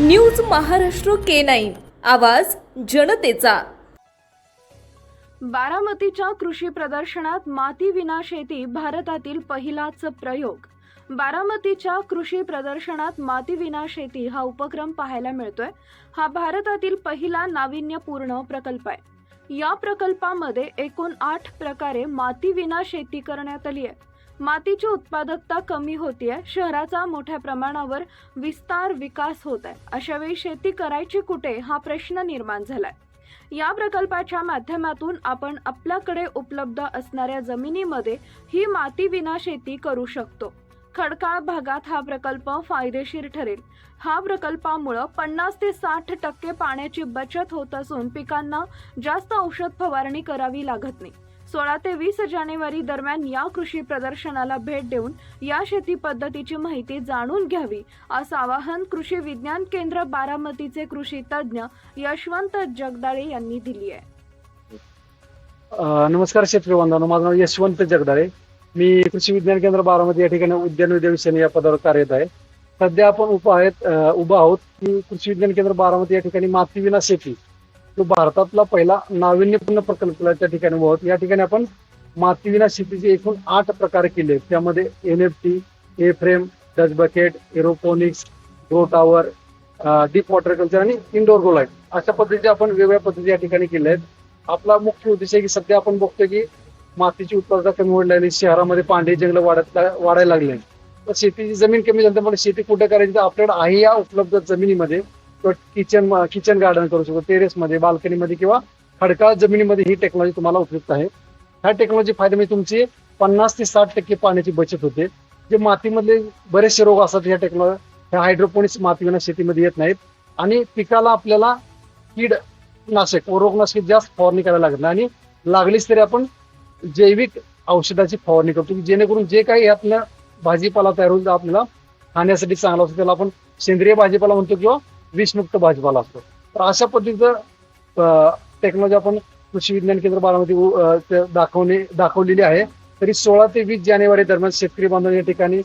News Maharashtra K nine. आवाज जनतेचा. बारामतीच्या कृषी प्रदर्शनात माती विना शेती भारतातील पहिलाच प्रयोग. बारामतीच्या कृषी प्रदर्शनात माती विना शेती हा उपक्रम पाहायला मिळतोय. हा भारतातील पहिला नाविन्यपूर्ण प्रकल्प आहे. या प्रकल्पामध्ये एकूण आठ प्रकारे माती विना शेती करण्यात आली आहे. मातीची उत्पादकता कमी होतीये शहराचा मोठ्या प्रमाणावर विस्तार विकास होत आहे अशावेळी शेती करायची कुठे हा प्रश्न निर्माण झालाय. या प्रकल्पाच्या माध्यमातून आपण आपल्याकडे उपलब्ध असणाऱ्या जमिनीमध्ये ही माती विना शेती करू शकतो. खडकाळ भागात हा प्रकल्प फायदेशीर ठरेल. हा प्रकल्पामुळं पन्नास ते साठ टक्के पाण्याची बचत होत असून पिकांना जास्त औषध फवारणी करावी लागत नाही. सोळा ते वीस जानेवारी दरम्यान या कृषी प्रदर्शनाला भेट देऊन या शेती पद्धतीची माहिती जाणून घ्यावी असं आवाहन कृषी विज्ञान केंद्र बारामतीचे कृषी तज्ज्ञ यशवंत जगदाळे यांनी दिली आहे. नमस्कार शेतकरी बांधवांनो माझं नाव यशवंत जगदाळे. मी कृषी विज्ञान केंद्र बारामती या ठिकाणी उद्यान विद्या या पदावर कार्यरत आहे. सध्या आपण उप आहेत उभा आहोत की कृषी विज्ञान केंद्र बारामती या ठिकाणी मातीविना शेती तो भारतातला पहिला नाविन्यपूर्ण प्रकल्प त्या ठिकाणी उभा या ठिकाणी आपण माती विना शेतीचे एकूण आठ प्रकार केले. आहेत. त्यामध्ये N F T A frame Dutch bucket aeroponics grow tower deep water culture आणि इंडोर गोलाईट अशा पद्धतीचे आपण वेगवेगळ्या पद्धती या ठिकाणी केल्या आहेत. आपला मुख्य उद्देश आहे की सध्या आपण बघतोय की मातीची उत्पादकता कमी होऊ लागली. शहरामध्ये पांढरी जंगल वाढत वाढायला लागले. तर शेतीची जमीन कमी झाल्यामुळे शेती कुठे करायची? तर आपल्याकडे आहे या उपलब्ध जमिनीमध्ये. किचन किचन गार्डन करू शकतो टेरेसमध्ये बाल्कनीमध्ये किंवा खडकाळ जमिनीमध्ये ही टेक्नॉलॉजी तुम्हाला उपयुक्त आहे. ह्या टेक्नॉलॉजी फायदे म्हणजे तुमची पन्नास ते साठ टक्के पाण्याची बचत होते. जे मातीमधले बरेचसे रोग असतात ह्या टेक्नॉलॉजी ह्या हायड्रोपोनिक्स मातीविना शेतीमध्ये येत नाहीत. आणि पिकाला आपल्याला कीड नाशक व रोगनाशक जास्त फवारणी करायला लागत नाही. आणि लागलीच तरी आपण जैविक औषधाची फवारणी करतो की जेणेकरून जे काही यातनं भाजीपाला तयार होईल आपल्याला खाण्यासाठी चांगला असतो त्याला आपण सेंद्रिय भाजीपाला म्हणतो किंवा विषमुक्त भाजीपाला असतो. तर अशा पद्धतीचं टेक्नॉलॉजी आपण कृषी विज्ञान केंद्र बारामती दाखवणे दाखवलेली आहे. तरी सोळा ते वीस जानेवारी दरम्यान शेतकरी बांधव या ठिकाणी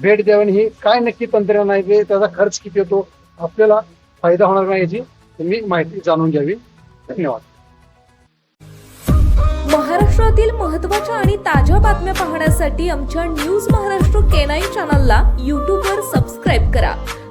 भेट द्यावी ही काय नक्की तंत्रज्ञान आहे त्याचा खर्च किती होतो आपल्याला फायदा होणार नाही याची तुम्ही माहिती जाणून घ्यावी. धन्यवाद. महाराष्ट्रातील महत्त्वाच्या आणि ताज्या बातम्या पाहण्यासाठी आमच्या न्यूज महाराष्ट्र केनाई चॅनलला यूट्यूबवर सबस्क्राईब करा.